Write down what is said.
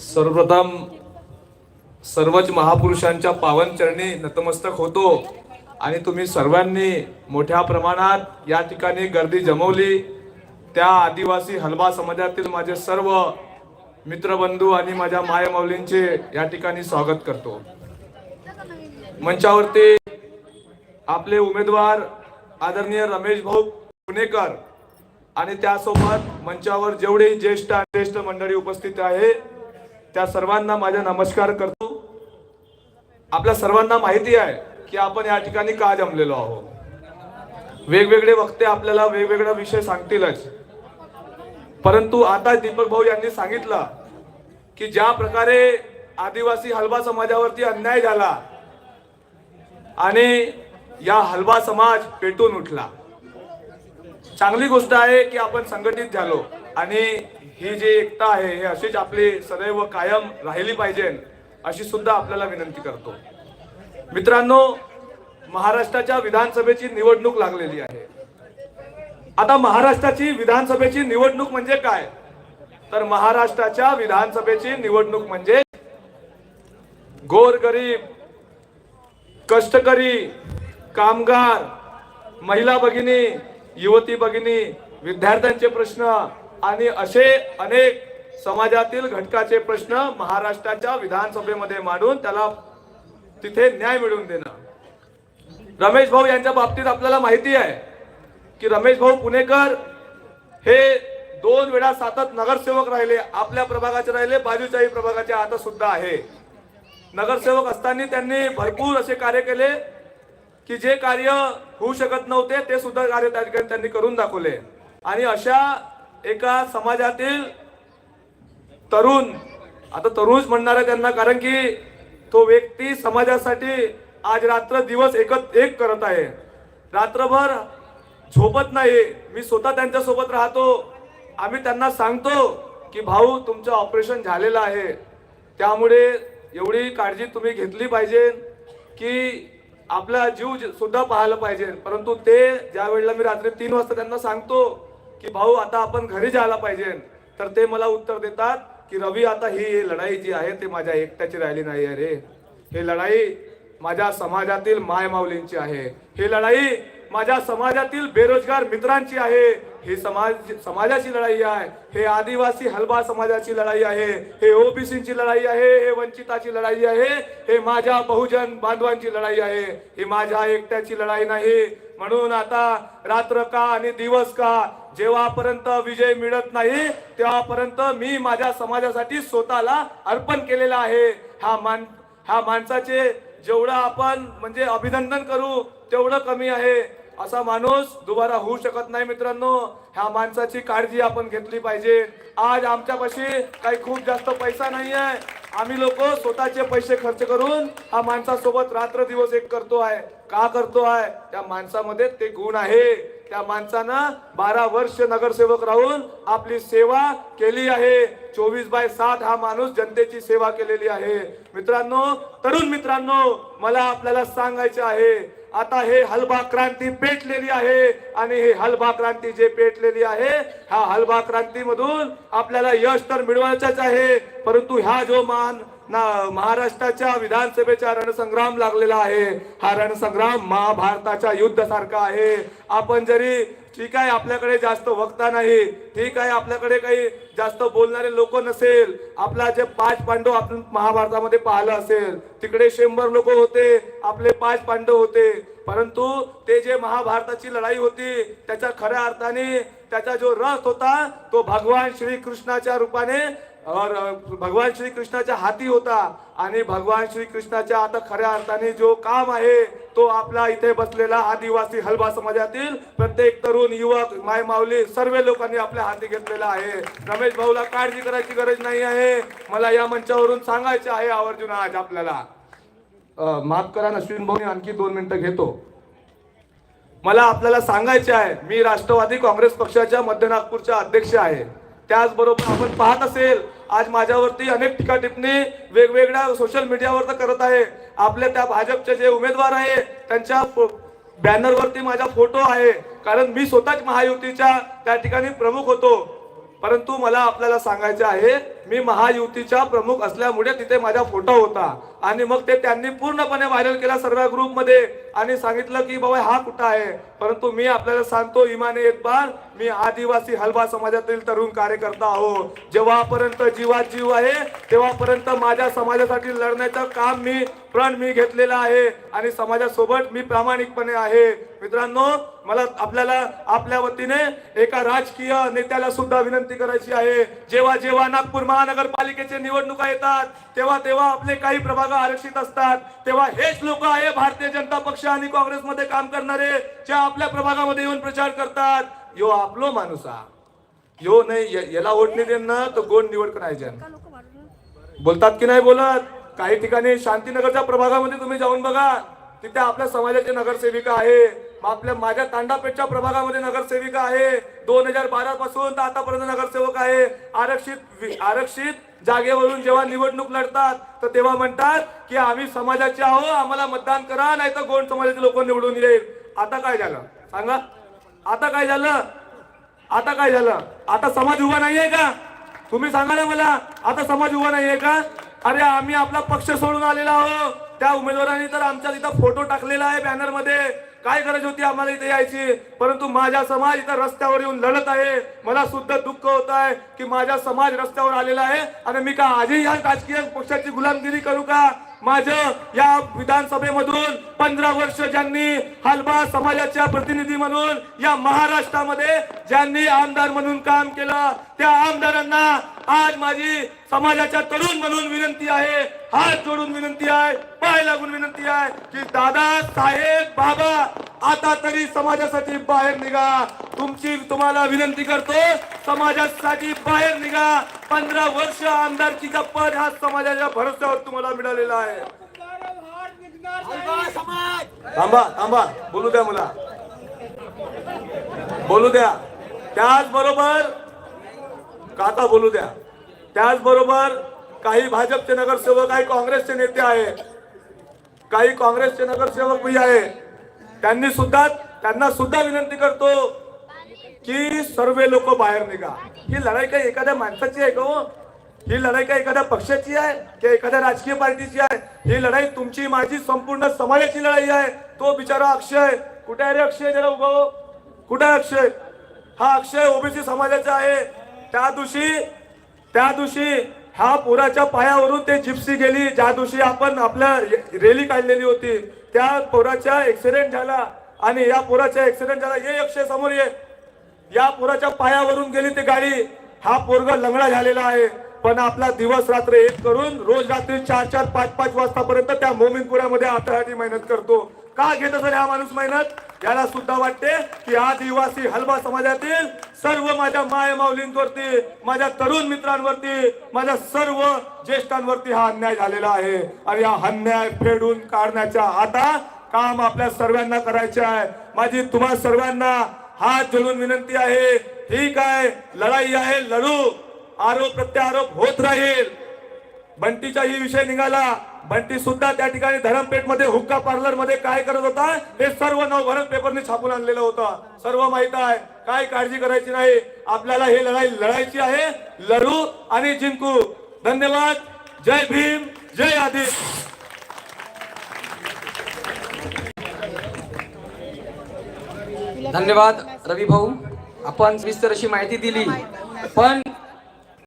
सर्वप्रथम सर्वच महापुरुषांच्या पावन चरणी नतमस्तक होतो आणि तुम्ही सर्वांनी मोठ्या प्रमाणात या ठिकाणी गर्दी जमवली. त्या आदिवासी हलबा समाजातील माझे सर्व मित्रबंधू आणि माझ्या मायमौलींचे या ठिकाणी स्वागत करतो. मंचावरती आपले उमेदवार आदरणीय रमेश भाऊ पुणेकर आणि त्यासोबत मंचावर जेवढे ज्येष्ठ आणि ज्येष्ठ मंडळी उपस्थित आहे त्या सर्वांना माझा नमस्कार करतो. आपल्या सर्वांना माहिती आहे की आपण या ठिकाणी का जमलेलो आहोत? वेगवेगळे वक्ते आपल्याला वेगवेगळा विषय सांगतीलच. परंतु आता दीपक भाऊ यांनी सांगितलं की ज्या प्रकारे आदिवासी हलबा समाजावरती अन्याय झाला आणि या हलबा समाज पेटून उठला. चांगली गोष्ट आहे की आपण संघटित झालो. आणि ही जी एकता आहे हे अशीच आपली सदैव कायम राहिली पाहिजे अशी सुद्धा आपल्याला विनंती करतो. मित्रांनो महाराष्ट्राच्या विधानसभेची निवडणूक लागलेली आहे. आता महाराष्ट्राची विधानसभेची निवडणूक म्हणजे काय? तर महाराष्ट्राच्या विधानसभेची निवडणूक म्हणजे गोरगरीब कष्टकरी कामगार महिला भगिनी युवती भगिनी विद्यार्थ्यांचे प्रश्न आणि असे अनेक समाजातील घटकाचे प्रश्न महाराष्ट्राच्या विधानसभेमध्ये मांडून त्याला तिथे न्याय मिळवून देणं. रमेश भाऊ यांच्या बाबतीत आपल्याला माहिती आहे की रमेश भाऊ पुणेकर हे दोन वेळा सातत नगरसेवक राहिले आपल्या प्रभागाचे राहिले बाजूच्याही प्रभागाचे आता सुद्धा आहे. नगरसेवक असताना त्यांनी भरपूर असे कार्य केले. की जे कार्य होऊ शकत नव्हते ते सुद्धा कार्य त्या ठिकाणी त्यांनी करून दाखवले. आणि अशा एका समाजातील तरुण आता तरुणच म्हणणार आहे त्यांना कारण की तो व्यक्ती समाजासाठी आज रात्र दिवस एकच एक करत आहे. रात्रभर झोपत नाही. मी स्वतः त्यांच्यासोबत राहतो. आम्ही त्यांना सांगतो की भाऊ तुमचं ऑपरेशन झालेलं आहे. त्यामुळे एवढी काळजी तुम्ही घेतली पाहिजे की आपला जीव सुद्धा पाहायला पाहिजे. परंतु ते ज्या वेळेला मी रात्री तीन वाजता त्यांना सांगतो की भाऊ आता आपण घरी जायला पाहिजे. तर ते मला उत्तर देतात की रवी आता ही लढाई जी आहे ते माझ्या एकट्याची राहिली नाही आहे रे. लढाई माझ्या समाजातील माय माऊलींची आहे. ही लढाई माझ्या समाजातील बेरोजगार मित्रांची आहे. ही समाज समाजाची लढाई आहे. हे आदिवासी हलबा समाजाची लढाई आहे. हे ओबीसीची लढाई आहे. हे वंचिताची लढाई आहे. हे माझ्या बहुजन बांधवांची लढाई आहे. ही माझ्या एकट्याची लढाई नाही. म्हणून आता रात्र का आणि दिवस का जेव्हापर्यंत विजय मिळत नाही तेव्हापर्यंत मी माझ्या समाजासाठी स्वतःला अर्पण केलेला आहे. हा मान ह्या माणसाचे जेवढं आपण म्हणजे अभिनंदन करू तेवढं कमी आहे. असा माणूस दुबारा होऊ शकत नाही मित्रांनो. ह्या माणसाची काळजी आपण घेतली पाहिजे. आज आमच्यापाशी काही खूप जास्त पैसा नाही आहे आम्ही लोक स्वतःचे पैसे खर्च करून हा माणसासोबत रात्र दिवस एक करतो आहे. का करतो आहे? त्या माणसामध्ये ते गुण आहे. त्या माणसानं बारा वर्ष नगरसेवक राहून आपली सेवा केली आहे. चोवीस बाय सात हा माणूस जनतेची सेवा केलेली आहे. मित्रांनो तरुण मित्रांनो मला आपल्याला सांगायचे आहे. आता हे हलबा क्रांती पेटलेली आहे आणि हे हलबा क्रांती जे पेटलेली आहे ह्या हलबा क्रांतीमधून आपल्याला यश तर मिळवायचंच आहे. परंतु ह्या जो मान ना महाराष्ट्राच्या विधानसभेचा रणसंग्राम लागलेला आहे हा रणसंग्राम महाभारताच्या युद्ध सारखा आहे. आपण जरी ठीक आहे आपल्याकडे जास्त वक्ता नाही. ठीक आहे आपल्याकडे काही जास्त बोलणारे लोक नसेल. आपला जे पाच पांडव आपण महाभारतामध्ये पाहिलं असेल तिकडे शंभर लोक होते आपले पाच पांडव होते. परंतु ते जे महाभारताची लढाई होती त्याच्या खऱ्या अर्थाने त्याचा जो रथ होता तो भगवान श्री कृष्णाच्या रूपाने और भगवान श्री कृष्णाच्या हाती होता आणि भगवान श्री कृष्णाच्या आता खऱ्या अर्थाने जो काम आहे तो आपला इथे बसलेला आदिवासी हलबा समाजातील प्रत्येक तरुण युवक माय माऊली सर्व लोकांनी आपल्या हाती घेतलेला आहे. रमेश भाऊला काळजी करायची गरज नाही आहे. मला या मंचावरून सांगायचे आहे आवर्जून आज आपल्याला. माफ करा अश्विन भाऊ आणखी दोन मिनिटं घेतो. मला आपल्याला सांगायचे आहे मी राष्ट्रवादी काँग्रेस पक्षाच्या मध्य नागपूरच्या अध्यक्ष आहे. त्याचबरोबर आपण पाहत असेल आज माझ्यावरती अनेक टीका टिप्पणी वेगवेगळ्या सोशल मीडियावर तर करत आहे. आपले त्या भाजपचे जे उमेदवार आहे त्यांच्या बॅनरवरती माझा फोटो आहे. कारण मी स्वतःच महायुतीच्या त्या ठिकाणी प्रमुख होतो. परंतु मला आपल्याला सांगायचे आहे मी महायुतीच्या प्रमुख असल्यामुळे तिथे माझा फोटो होता. आणि मग ते त्यांनी पूर्णपणे व्हायरल केला सर्व ग्रुपमध्ये आणि सांगितलं की बाबा हा कुठं आहे? परंतु मी आपल्याला सांगतो इमाने एक बार मी आदिवासी हलबा समाजातील तरुण कार्यकर्ता आहो. जेव्हापर्यंत जीवात जीव आहे तेव्हापर्यंत माझ्या समाजासाठी लढण्याचं काम मी प्रण मी घेतलेलं आहे. आणि समाजासोबत मी प्रामाणिकपणे आहे. मित्रांनो मला आपल्याला आपल्या वतीने एका राजकीय नेत्याला सुद्धा विनंती करायची आहे. जेव्हा जेव्हा नागपूर महानगरपालिकेचे निवडणुका येतात तेव्हा तेव्हा आपले काही प्रभाग आरक्षित असतात तेव्हा हेच लोक आहे भारतीय जनता पक्ष आणि काँग्रेसमध्ये काम करणारे जे आपल्या प्रभागामध्ये येऊन प्रचार करतात. यो आपलो माणूस हा. यो नाही याला वोट नाही देणं तर कोण निवड करायचे? बोलतात की नाही बोलत? काही ठिकाणी शांतीनगरच्या प्रभागामध्ये तुम्ही जाऊन बघा तिथे आपल्या समाजाचे नगरसेविका आहे. आपल्या माझ्या तांडापेठच्या प्रभागामध्ये नगरसेविका आहे. दोन हजार बारा पासून तर आतापर्यंत नगरसेवक आहे. आरक्षित आरक्षित जागेवरून जेव्हा निवडणूक लढतात तर तेव्हा म्हणतात की आम्ही समाजाचे आहो आम्हाला मतदान करा नाही तर गोंड समाजाचे लोक निवडून येईल. आता काय झालं? सांगा. आता काय झालं? आता काय झालं? आता समाज उभा नाहीये का? तुम्ही सांगा ना मला. आता समाज उभा नाहीये का? अरे आम्ही आपला पक्ष सोडून आलेला आहो त्या उमेदवारांनी तर आमच्या तिथं फोटो टाकलेला आहे बॅनरमध्ये. काय गरज होती आम्हाला इथे यायची? परंतु माझा समाज इथं रस्त्यावर येऊन लढत आहे. मला सुद्धा दुःख होत आहे की माझा समाज रस्त्यावर आलेला आहे. आणि मी का आजही या राजकीय पक्षाची गुलामगिरी करू का? माझं या विधानसभेमधून पंधरा वर्ष ज्यांनी हलबा समाजाच्या प्रतिनिधी म्हणून या महाराष्ट्रामध्ये ज्यांनी आमदार म्हणून काम केलं त्या आमदारांना आज माझी समाजाच्या तरुण म्हणून विनंती आहे हात जोडून विनंती आहे पाय लागून विनंती आहे की दादा साहेब बाबा आता तरी समाजासाठी बाहेर निघा. तुमची तुम्हाला विनंती करतो समाजासाठी बाहेर निघा. पंधरा वर्ष आमदारकीचा पद हा समाजाच्या भरोश्यावर तुम्हाला मिळालेला आहे. थांबा थांबा. बोलू द्या मला. बोलू द्या. त्याचबरोबर काका बोलू द्या? त्याचबरोबर काही भाजपचे नगरसेवक काही काँग्रेसचे नेते आहेत काही काँग्रेसचे नगरसेवक मी आहे. त्यांनी सुद्धा त्यांना सुद्धा विनंती करतो की सर्व लोक बाहेर निघा. ही लढाई काही एखाद्या माणसाची आहे का हो? ही? लढाई काही एखाद्या पक्षाची आहे? की एखाद्या राजकीय पार्टीची आहे? ही लढाई तुमची माझी संपूर्ण समाजाची लढाई आहे. तो बिचारा अक्षय. कुठे आहे रे अक्षय? जरा उभा हो. कुठे अक्षय? हा अक्षय ओबीसी समाजाचा आहे. त्या दिवशी त्या दिवशी ह्या पोराच्या पायावरून ते जिप्सी गेली. ज्या दिवशी आपण आपल्या रॅली काढलेली होती त्या पोराचा ऍक्सिडेंट झाला. आणि या पोराचा ऍक्सिडेंट झाला. ये अक्षय समोर ये. या पोराच्या पायावरून गेली ती गाडी. हा पोरग लंगडा झालेला आहे. पण आपला दिवस रात्र एक करून रोज रात्री चार चार पाच पाच वाजतापर्यंत त्या मोमीनपुऱ्यामध्ये आपल्यासाठी मेहनत करतो. का घेत असेल हा माणूस मेहनत? याला सुद्धा वाटते की आदिवासी हलवा समाजातील सर्व माझ्या माय माऊलींवरती माझ्या तरुण मित्रांवरती माझ्या सर्व ज्येष्ठांवरती हा अन्याय झालेला आहे. आणि हा अन्याय फेडून काढण्याच्या आता काम आपल्या सर्वांना करायचे आहे. माझी तुम्हा सर्वांना हात जोडून विनंती आहे ठीक आहे लढाई आहे लढू. आरोप प्रत्यारोप होत राहील. बंटीचाही विषय निघाला. बंटी सुद्धा त्या ठिकाणी धरमपेठमध्ये हुक्का पार्लरमध्ये काय करत होता? हे सर्व नवभरण पेपरने छापून आणलेलं होतं. सर्व माहीत आहे. काय काळजी करायची नाही. आपल्याला हे लढाई लढायची आहे. लढू आणि जिंकू. धन्यवाद. जय भीम. जय आदित्य धन्यवाद रवी भाऊ. आपण विस्तर अशी माहिती दिली. पण